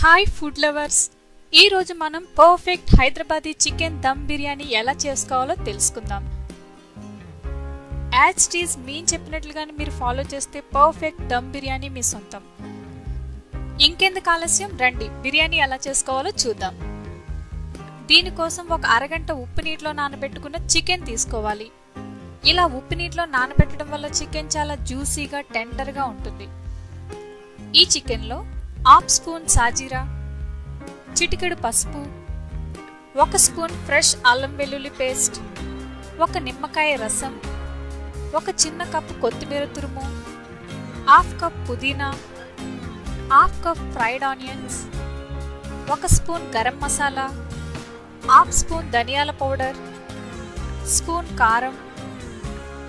Hi food lovers. ఈరోజు మనం perfect Hyderabadi chicken dum biryani ఎలా చేసుకోవాలో తెలుసుకుందాం. యాజ్ టీజ్ మేము చెప్పినట్లుగానే మీరు ఫాలో చేస్తే పర్ఫెక్ట్ దమ్ బిర్యానీ మీ సొంతం. ఇంకెందుకు ఆలస్యం? రండి బిర్యానీ ఎలా చేసుకోవాలో చూద్దాం. దీనికోసం ఒక అరగంట ఉప్పు నీటిలో నానబెట్టుకున్న చికెన్ తీసుకోవాలి. ఇలా ఉప్పు నీటిలో నానబెట్టడం వల్ల చికెన్ చాలా జ్యూసీగా టెండర్గా ఉంటుంది. ఈ చికెన్లో హాఫ్ స్పూన్ సాజీరా చిటికెడు పసుపు ఒక స్పూన్ ఫ్రెష్ అల్లం వెల్లుల్లి పేస్ట్ ఒక నిమ్మకాయ రసం ఒక చిన్న కప్పు కొత్తిమీర తురుము హాఫ్ కప్ పుదీనా హాఫ్ కప్ ఫ్రైడ్ ఆనియన్స్ ఒక spoon garam masala half spoon ధనియాల పౌడర్ స్పూన్ కారం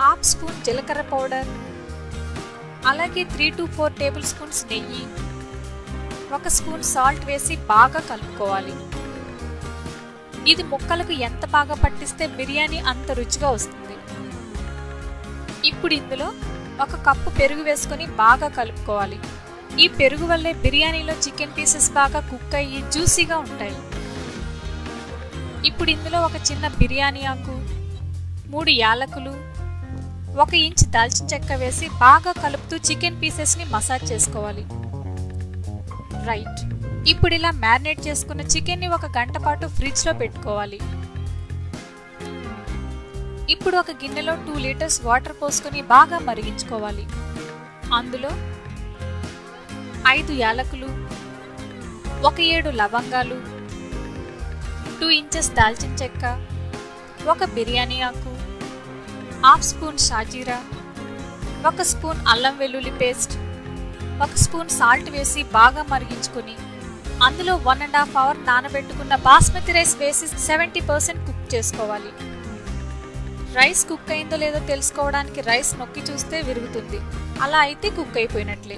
హాఫ్ స్పూన్ జీలకర్ర పౌడర్ అలాగే three to four tablespoons నెయ్యి. ఒక స్పూన్ సాల్ట్ వేసి బాగా కలుపుకోవాలి. ఇది ముక్కలకు ఎంత బాగా పట్టిస్తే బిర్యానీ అంత రుచిగా వస్తుంది. ఇప్పుడు ఇందులో ఒక కప్పు పెరుగు వేసుకొని బాగా కలుపుకోవాలి. ఈ పెరుగు వల్లే బిర్యానీలో చికెన్ పీసెస్ బాగా కుక్ అయ్యి జ్యూసీగా ఉంటాయి. ఇప్పుడు ఇందులో ఒక చిన్న బిర్యానీ ఆకు మూడు యాలకులు ఒక ఇంచ్ దాల్చిన చెక్క వేసి బాగా కలుపుతూ చికెన్ పీసెస్ని మసాజ్ చేసుకోవాలి. రైట్. ఇప్పుడు ఇలా మ్యారినేట్ చేసుకున్న చికెన్ని ఒక గంట పాటు ఫ్రిడ్జ్లో పెట్టుకోవాలి. ఇప్పుడు ఒక గిన్నెలో టూ లీటర్స్ వాటర్ పోసుకొని బాగా మరిగించుకోవాలి. అందులో ఐదు యాలకులు ఒక ఏడు లవంగాలు టూ ఇంచెస్ దాల్చిన చెక్క ఒక బిర్యానీ ఆకు హాఫ్ స్పూన్ షాజీరా ఒక స్పూన్ అల్లం వెల్లుల్లి పేస్ట్ ఒక స్పూన్ సాల్ట్ వేసి బాగా మరిగించుకుని అందులో వన్ అండ్ హాఫ్ అవర్ నానబెట్టుకున్న బాస్మతి రైస్ వేసి సెవెంటీ పర్సెంట్ కుక్ చేసుకోవాలి. రైస్ కుక్ అయిందో లేదో తెలుసుకోవడానికి రైస్ నొక్కి చూస్తే విరుగుతుంది. అలా అయితే కుక్ అయిపోయినట్లే.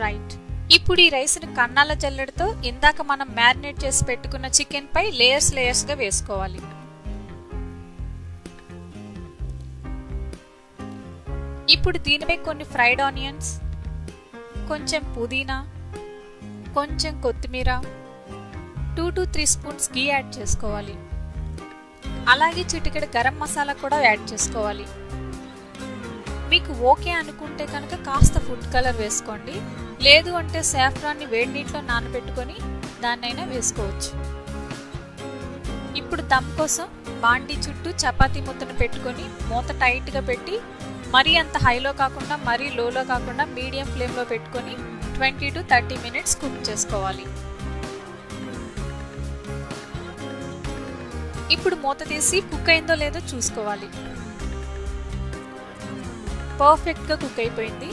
రైట్ ఇప్పుడు ఈ రైస్ను కన్నాల జల్లెడతో ఇందాక మనం మ్యారినేట్ చేసి పెట్టుకున్న చికెన్ పై లేయర్స్ లేయర్స్గా వేసుకోవాలి. ఇప్పుడు దీనిపై కొన్ని ఫ్రైడ్ ఆనియన్స్ కొంచెం పుదీనా కొంచెం కొత్తిమీర two to three spoons ghee add చేసుకోవాలి. అలాగే చిటికెడు గరం మసాలా కూడా యాడ్ చేసుకోవాలి. మీకు ఓకే అనుకుంటే కనుక కాస్త ఫుడ్ కలర్ వేసుకోండి. లేదు అంటే సాఫ్రాన్ని వేడి నీటిలో నానబెట్టుకొని దాన్నైనా వేసుకోవచ్చు. ఇప్పుడు దమ్ కోసం బాండీ చుట్టూ చపాతీ ముద్దను పెట్టుకొని మూత టైట్గా పెట్టి మరీ అంత హైలో కాకుండా మరీ లోలో కాకుండా మీడియం ఫ్లేమ్లో పెట్టుకొని twenty to thirty minutes cook చేసుకోవాలి. ఇప్పుడు మూత తీసి కుక్ అయిందో లేదో చూసుకోవాలి. పర్ఫెక్ట్గా కుక్ అయిపోయింది.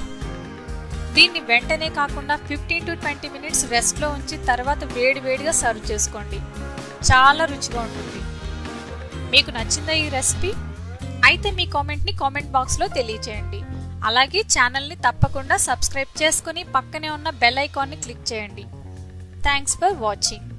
దీన్ని వెంటనే కాకుండా ఫిఫ్టీన్ టు ట్వంటీ మినిట్స్ రెస్ట్లో ఉంచి తర్వాత వేడి వేడిగా సర్వ్ చేసుకోండి. చాలా రుచిగా ఉంటుంది. మీకు నచ్చిందా ఈ రెసిపీ? అయితే మీ కామెంట్ని కామెంట్ బాక్స్లో తెలియచేయండి. అలాగే ఛానల్ని తప్పకుండా సబ్స్క్రైబ్ చేసుకుని పక్కనే ఉన్న బెల్ ఐకాన్ని క్లిక్ చేయండి. Thanks for watching